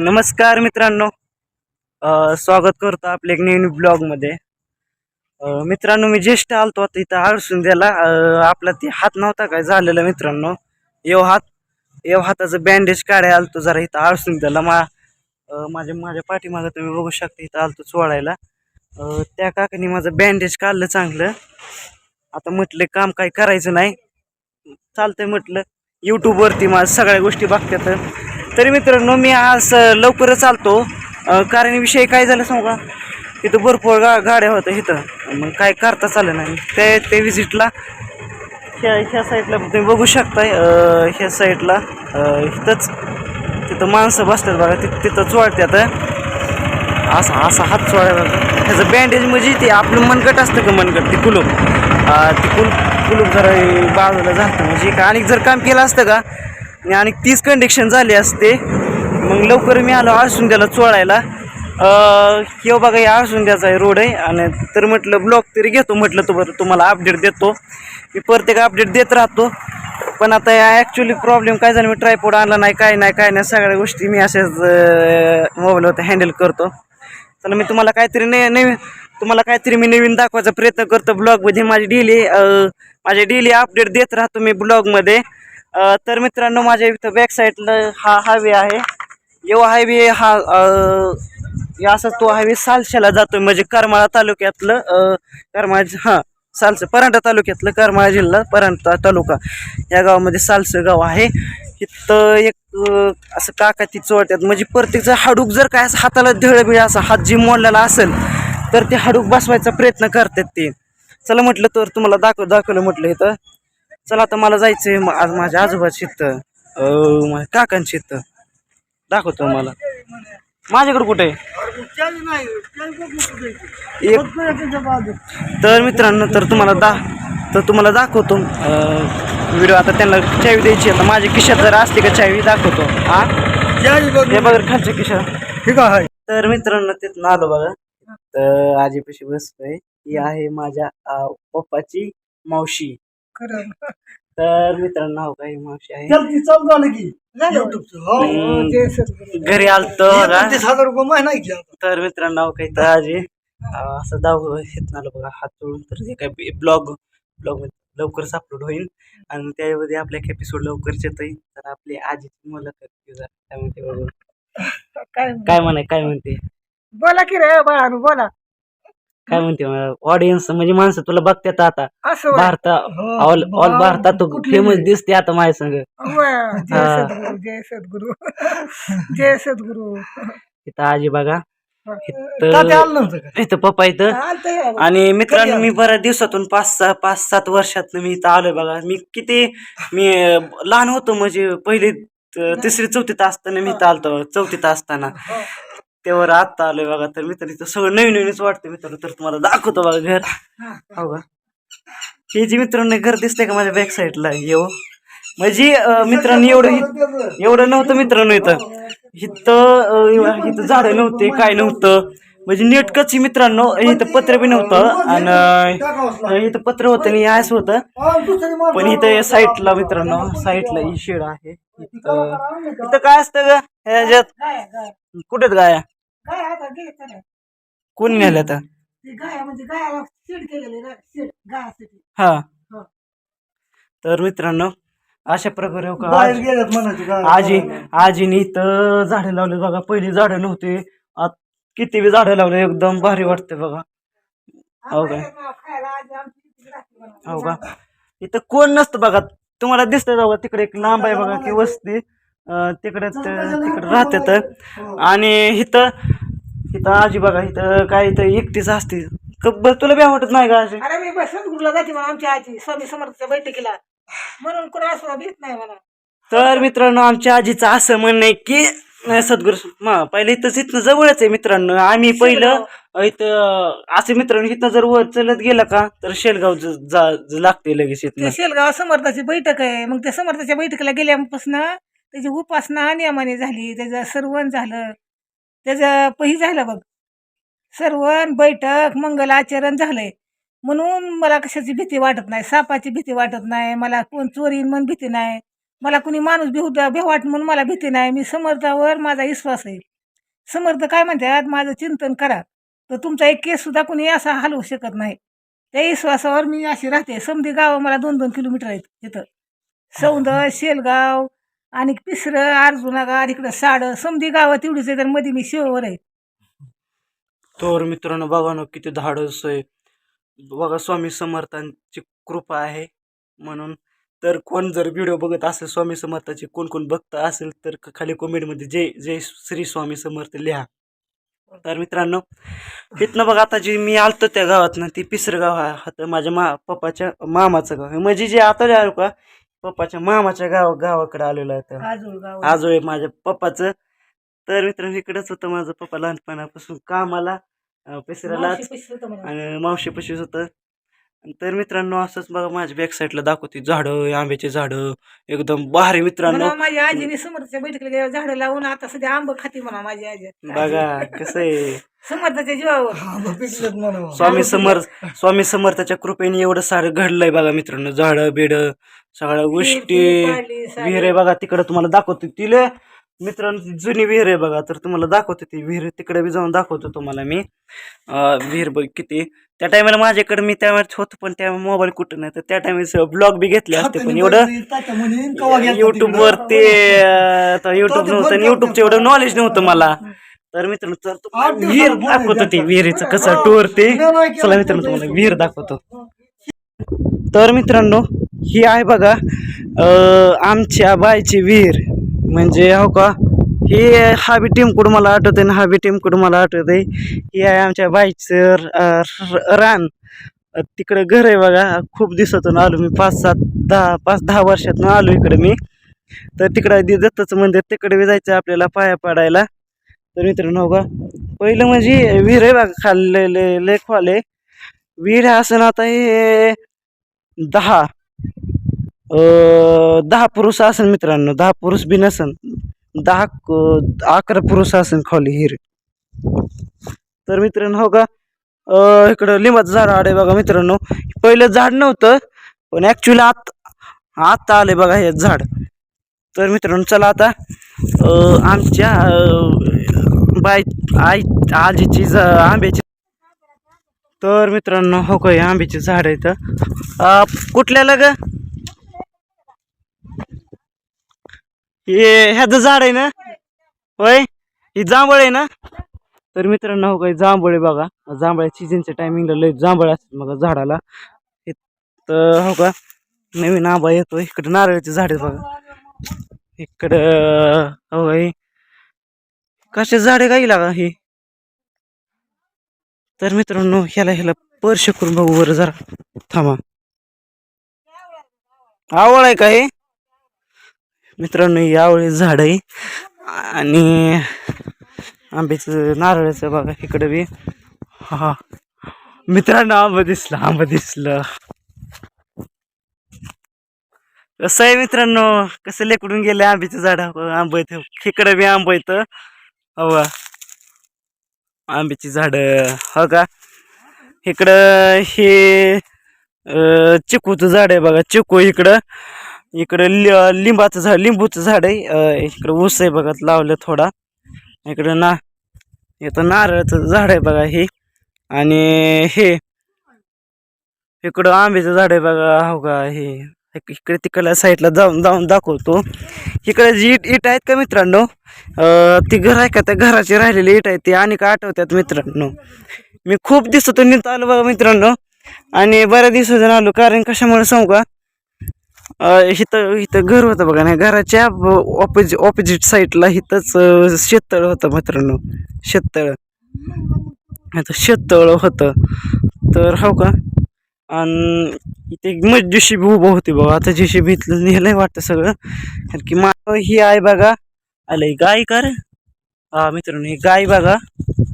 नमस्कार मित्रांनो. स्वागत करतो आपल्या एक नवीन ब्लॉगमध्ये मित्रांनो मी ज्येष्ठ आलतो आता इथं आळसून द्याला आपला ते हात नव्हता काय झालेला मित्रांनो. येव हात येव हाताचं बँडेज काढायला आलतो जरा इथं आळसून द्याला मा माझ्या माझ्या पाठीमागं तुम्ही बघू शकता इथं आलतो चोळायला. त्या काकाने माझं बँडेज काढलं चांगलं. आता म्हटलं काम काही करायचं नाही. चालतंय म्हटलं यूट्यूबवरती माझ्या सगळ्या गोष्टी बघतात तरी मित्रांनो मी आज लवकरच आलतो कारण विषय काय झालं सांगू का? तिथं भरपूर गा गाड्या होत्या इथं. मग काय करता चाललं नाही. ते ते विजिटला ह्या ह्या साईडला तुम्ही बघू शकताय. ह्या साईडला इथंच तिथं माणसं बसतात बघा. तिथं तिथं चोळतात असा असा हात चोळायला त्याचं बँडेज म्हणजे ते आपलं मनगट असतं का मनगट? ते कुलूप. ते कुल कुलूप जरा बाजूला झालं म्हणजे का आणि जर काम केलं असतं का आणि तीच कंडिक्शन झाली असते. मग लवकर मी आलो आळसुंद्याला चोळायला. किंवा बघा हे आळसुंद्याचा आहे रोड आहे. आणि तर म्हटलं ब्लॉग तरी घेतो म्हटलं तो बरं तुम्हाला अपडेट देतो. मी प्रत्येक अपडेट देत राहतो. पण आता या ॲक्च्युली प्रॉब्लेम काय झाला? मी ट्रायपोड आणला नाही काय नाही काय नाही सगळ्या गोष्टी मी अशाच मोबाईलवरती हँडल करतो. चला मी तुम्हाला काहीतरी ने नवीन तुम्हाला काहीतरी मी नवीन दाखवायचा प्रयत्न करतो. ब्लॉगमध्ये माझी डेली माझे डेली अपडेट देत राहतो मी ब्लॉगमध्ये तर मित्रांनो माझ्या इथं बॅक साईडला हा हायवे आहे. येवा हायवे हा या असा तो हायवे सालशाला जातो म्हणजे करमाळा तालुक्यातलं करमाळा हां सालसं परांडा तालुक्यातलं करमाळा जिल्हा परांडा तालुका. या गावामध्ये सालसं गाव आहे. इथं एक असं काका ती चोळतात म्हणजे प्रत्येकचं हाडूक जर काय असं हाताला धळबिळ असा हात जी मोडलेला असेल तर ते हाडूक बसवायचा प्रयत्न करतात ते. चला म्हटलं तर तुम्हाला दाखव दाखवलं म्हटलं इथं. चला आता मला जायचं आहे आज माझ्या आजोबाची इथं. अ, माझ्या काकांची दाखवतो मला माझ्याकडे कुठे? तर मित्रांनो तर तुम्हाला दा तर तुम्हाला दाखवतो. व्हिडिओ आता त्यांना चावी द्यायची आता माझ्या खिशात जर असली का चावी दाखवतो. हा? हे बघा खालच्या खिशा ठीक आहे? तर मित्रांनो तिथून आलो बघा. तर आजीपाशी बसतोय ही आहे माझ्या पप्पाची मावशी. तर मित्रांनो नाव काही मावशी आहे. चल चालू झालं की. युट्यूबचं हो. हम्म. घरी आलतो हजार रुपये महिना. तर मित्रांनो नाव काही तर आजी अं, असं दाव घेत आलं बघा हात जोडून. तर हे काय ब्लॉग ब्लॉग लवकरच अपलोड होईल. आणि त्यामध्ये आपल्या एपिसोड लवकरच येतोय. तर आपली आजीची मुलाखत घेऊ जरा. काय म्हणते बघू? काय काय म्हणाय काय म्हणते? बोला की रे बाळानु बोला. काय म्हणते ऑडियन्स म्हणजे माणसं तुला बघतात आता असं होय. भारता हो, ऑल ऑल भारतात तू कुठली? फेमस दिसते आता माझ्या संग. जय हा. सद्गुरू जय सद्गुरू जय सद्गुरू इथं आजी बघा तात्या इथं आलं नव्हतं का इथं पप्पा इथं चालतंय बाबा. आणि मित्रांनो मी? बऱ्याच दिवसातून पाच सहा पाच सात वर्षात मी इथं आलोय बघा मी किती मी अं, लहान होतो म्हणजे पहिली तिसरी चौथीत असताना मी इथं आलतो चौथीत असताना तेव्हा आत्ता आलोय बघा तर मित्र इथं सगळं नवीन नवीनच वाटतं मित्र तर तुम्हाला दाखवतो बघा घर. हो. का? हे जे मित्रांनो घर दिसतंय का माझ्या बॅक साईडला येऊ म्हणजे मित्रांनो एवढं एवढं नव्हतं मित्रांनो इथं. इथं इथं झाडं नव्हते काय नव्हतं. म्हणजे नेटकंच मित्रांनो इथं पत्र बी नव्हतं. आणि इथं पत्र होतं आणि यास होतं. पण इथं साईडला मित्रांनो साईडला ही शेड आहे. इथं इथं काय असतं ग? ह्याच्यात गाया गाया आता. कोणी नेल्या तर? ते गाया म्हणजे गायाला केलेले गायासाठी. हा. हो. तर मित्रांनो अशा प्रकारे हो का बाहेर आज- गेल्यात म्हणायचं काय. आजी आजीने इथं झाडं लावले बघा. पहिली झाडं नव्हती. आत किती बी झाडं लावले एकदम भारी वाटते बघा. हो काय खायला आजी आमची किती राहते म्हणा. हो का? इथं कोण नसतं बघा. तुम्हाला दिसतंय बघा तिकडे एक लांब आहे बघा की वस्ती. अं, तिकडे ते- तिकडे राहतात. आणि इथं इथं आजी बघा इथं काय इथं एकटीच असते. कब्बल तुला बी आवडत नाही का आजी? अरे मी बस सद्गुरूला जाते म्हणा आमची आजी स्वामी समर्थच्या बैठकीला. म्हणून कुणा असं भीत नाही म्हणा. तर मित्रांनो आमच्या आजीचं असं म्हणणं आहे की सद्गुरू म पहिले इथंच इथनं जवळच आहे मित्रांनो. आम्ही पहिलं इथं असं मित्रांनो इथनं जर वर चलत गेलं का तर शेलगाव ज- जा ज- लागते लगेच ते इथनं शेलगाव समर्थाची बैठक आहे. मग त्या समर्थाच्या बैठकीला गेल्यापासून त्याची उपासना नियमाने झाली त्याचं सर्वन झालं. त्याचं पही झालं बघ. सर्व बैठक मंगल आचरण झालंय. म्हणून मला कशाची भीती वाटत नाही सापाची भीती वाटत नाही मला कोण चोरी म्हणून भीती नाही मला कुणी माणूस भिऊ भेवाट म्हणून मला भीती नाही मी समर्थावर माझा विश्वास आहे. समर्थ काय म्हणतात माझं चिंतन करा. तर तुमचा एक केस सुद्धा कुणी असा हलवू शकत नाही. त्या विश्वासावर मी अशी राहते. समधी गावं मला दोन दोन किलोमीटर आहेत तिथं सौंद शेलगाव आणि पिसरं अर्जुनागार इकडं साड समधी गावं तेवढीच आहे तर मध्ये मी शिववर आहे. थोर मित्रांनो बघा ना किती धाडस आहे. बघा स्वामी समर्थांची कृपा आहे म्हणून. तर कोण जर व्हिडिओ बघत असेल स्वामी समर्थाची कोण कोण भक्त असेल तर खाली कॉमेंटमध्ये जय जय श्री स्वामी समर्थ लिहा. तर मित्रांनो इथनं बघा आता जी मी आलतो त्या गावातनं ती पिसर गाव आहे माझ्या मा पप्पाच्या मामाचं गाव आहे. म्हणजे जे आता का पप्पाच्या मामाच्या गाव गावाकडे आलेलो आहे आजोळ आहे माझ्या पप्पाचं. तर मित्रांनो इकडंच होतं माझं पप्पा लहानपणापासून कामाला. अं, पिसराला मावशी पैसे होतं म्हणा. आणि मावशी पशीच होतं. तर मित्रांनो असंच बघा माझ्या बॅक साईडला दाखवते झाडं आंब्याची झाडं. एकदम भारी मित्रांनो. माझ्या आजीने समर्थच्या बैठकीला गेल्यावर झाडं लावून आता सध्या आंब खाती म्हणा माझी आजी. बघा कसं आहे. समर्थाच्या जीवावर. हा मग पिकलेत म्हणून स्वामी समर्थ स्वामी समर्थाच्या कृपेने एवढं सारं घडलंय बघा मित्रांनो झाडं बिड सगळ्या गोष्टी. विहीर आहे बघा तिकडे तुम्हाला दाखवतो तिला. मित्रांनो जुनी विहीर आहे बघा तर तुम्हाला दाखवतो ती विहीर. तिकडे बी जाऊन दाखवतो तुम्हाला मी. विहीर बघ किती. त्या टायमाला माझ्याकडे मी त्यावेळेस होतो पण त्या मोबाईल कुठं नाही. तर त्या टायमेस ब्लॉग बी घेतले असते पण एवढं युट्यूब वर ते युट्यूब नव्हतं युट्यूबचं एवढं नॉलेज नव्हतं मला. तर मित्रांनो तर तुम्हाला विहीर दाखवतो ती. विहिरीचं कसं. टूर ते. चला मित्रांनो तर तुम्हाला विहीर दाखवतो. तर मित्रांनो ही आहे बघा आमच्या बायची विहीर. म्हणजे हो का ही हा बी टीमकुड मला आठवते आणि हा बी टीमकुड मला आठवते ही आहे आमच्या बाईचं रान. तिकडं घर आहे बघा खूप दिवसातून आलो मी पाच सात दहा पाच दहा वर्षातून आलो इकडे मी. तर तिकडं दे- दत्ताचं मंदिर तिकडे बी जायचं आपल्याला पाया पाडायला. तर मित्रांनो हो का पहिलं म्हणजे विहीर आहे बघा खाल्लेले लेखवाले विहीर असं आता हे दहा दहा पुरुष असन मित्रांनो दहा पुरुष बी नसन दहा अकरा पुरुष असन खाली हिर. तर मित्रांनो हो का? इकडं लिंबाचं झाड आडे बघा मित्रांनो. पहिलं झाड नव्हतं पण ॲक्च्युली आत आत्ता आले बघा हे झाड. तर मित्रांनो चला आता आमच्या बाय बाई आई आजीची आंब्याची तर मित्रांनो हो काय आंब्याची झाड आहे इथं कुठल्याला ग हे ह्याचं झाड आहे ना? होय? ही जांभळ आहे ना? तर मित्रांनो हो काय जांभळ आहे बघा. जांभळ्या सीझनच्या टायमिंगला लय जांभळ असतात मग झाडाला. तर हो का नवीन आंबा येतो इकडे नारळाचे झाड आहे बघा. इकडं हो काय कसे झाड आहे काही लागा हे? तर मित्रांनो ह्याला ह्याला स्पर्श करून बघू बरं जरा. थांबा. आवळ आहे का हे? मित्रांनो ही आवळी झाड आहे आणि आंब्याचं नारळाचं बघा इकडं बी. हा मित्रांनो आंबा दिसलं आंबा दिसलं. कसं आहे मित्रांनो? कसं लेकडून गेले आंब्याचं झाड? आंबा इथं खेकडं बी आंबा इथं हवा आंब्याची झाडं हो का? इकडं हे चिकूचं झाड आहे बघा चिकू इकडं. इकडं लि लिंबाचं झाड लिंबूचं झाड आहे. इकडं ऊस आहे बघा लावलं थोडा. इकडं ना इथं नारळाचं झाड आहे बघा हे. आणि हे इकडं आंब्याचं झाड आहे बघा हो का हे. इकडे तिकडल्या साईडला जाऊन जाऊन दाखवतो. इकडे जी इट इट आहेत का मित्रांनो? ती घर आहे का? त्या घराची राहिलेली इट आहे ती आणि का आठवतात मित्रांनो. मी खूप दिवसातून निघतो आलो बघा मित्रांनो. आणि बऱ्याच दिवसातून आलो कारण कशामुळे सांगू का? इथं इथं घर होतं बघा नाही घराच्या ऑपोजि ऑपोजिट साईडला इथंच शेततळ होतं मित्रांनो. शेततळ. आता शेततळ होतं. तर हो का? आणि इथे एक मग जेसीबी उभं होती बघा. आता जेसीबी इथलं नेलंय वाटतं सगळं. कारण की मा ही आहे बघा. आलंय गाय कर हा मित्रांनो ही गाय बघा.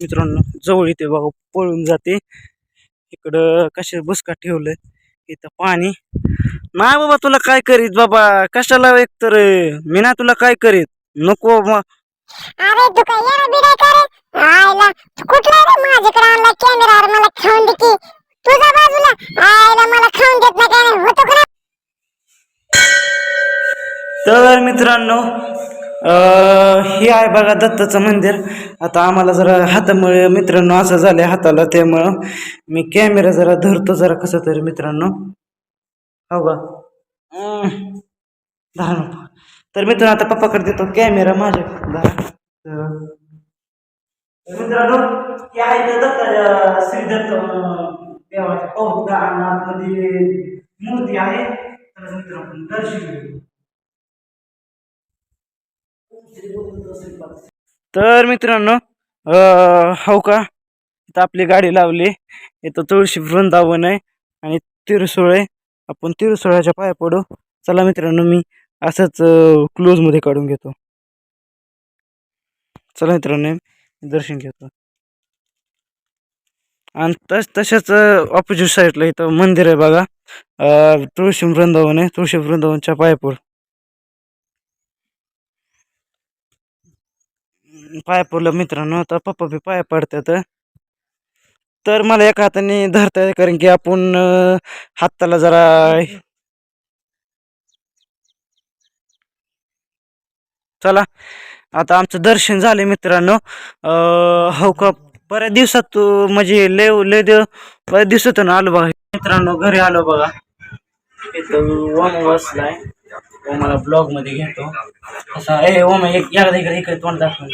मित्रांनो जवळ येते बघा पळून जाते. इकडं कशा बुसका ठेवलंय? इथं पाणी. नाही बाबा तुला काय करीत बाबा? कशाला एक तर मी ना तुला काय करीत. नको मग अरे तू काय येणं बिडा करे आयला कुठला रे माझ्याकडे आणला कॅमेरा मला खाऊन दे की? तुझ्या बाजूला आयला मला खाऊन देत नाही काय? होतो का तर मित्रांनो हे आहे बघा दत्ताचं मंदिर. आता आम्हाला जरा हातामुळे मित्रांनो असं झालं हाताला त्यामुळं मी कॅमेरा जरा धरतो जरा कसं तरी मित्रांनो. हो का? धरा तर मित्रांनो आता पप्पाकडे देतो कॅमेरा माझ्या. तर- मित्रांनो हे आहे मूर्ती आहे. तर मित्रांनो दर्शन घेऊ तर मित्रांनो हो का? इथं आपली गाडी लावली. इथं तुळशी वृंदावन आहे आणि तिरसोळ आहे. आपण तिरसोळाच्या पाया पडू. चला मित्रांनो मी असंच क्लोजमध्ये काढून घेतो. चला मित्रांनो मी दर्शन घेतो. आणि तस तशाच ऑपोजिट साईडला इथं मंदिर आहे बघा. तुळशी वृंदावन आहे. तुळशी वृंदावनच्या पायापूर पाया पडलं मित्रांनो तर पप्पा बी पाया पडतात तर मला एका हाताने धरता येते कारण की आपण हाताला जरा चला आता आमचं दर्शन झालं मित्रांनो. हो का बऱ्याच दिवसात तू म्हणजे लेव लय देव बऱ्याच दिवसातून आलो बघा मित्रांनो घरी आलो बघा. इथं ओम बसलाय. ओमाला ब्लॉगमध्ये घेतो. असा ए ओम एक एकदा इकडे इकडे तोंड दाखवून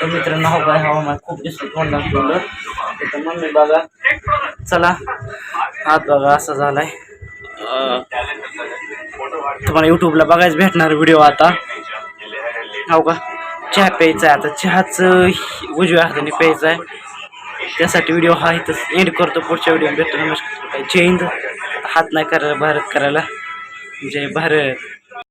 तर मित्रांनो हो काय हा ओमा खूप दिसतो तोंड दाखवलं मम्मी बघा चला. हात बघा असा झालाय. तुम्हाला युट्यूबला बघायच भेटणार व्हिडिओ आता. हो का? चहा प्यायचा आहे आता. चहाच उजव्या हाताने प्यायचा आहे. त्यासाठी व्हिडिओ हा इथंच एंड करतो. पुढच्या व्हिडिओ भेटतो. नमस्कार. जय हिंद. हात नाही करायला भारत करायला. जय भारत.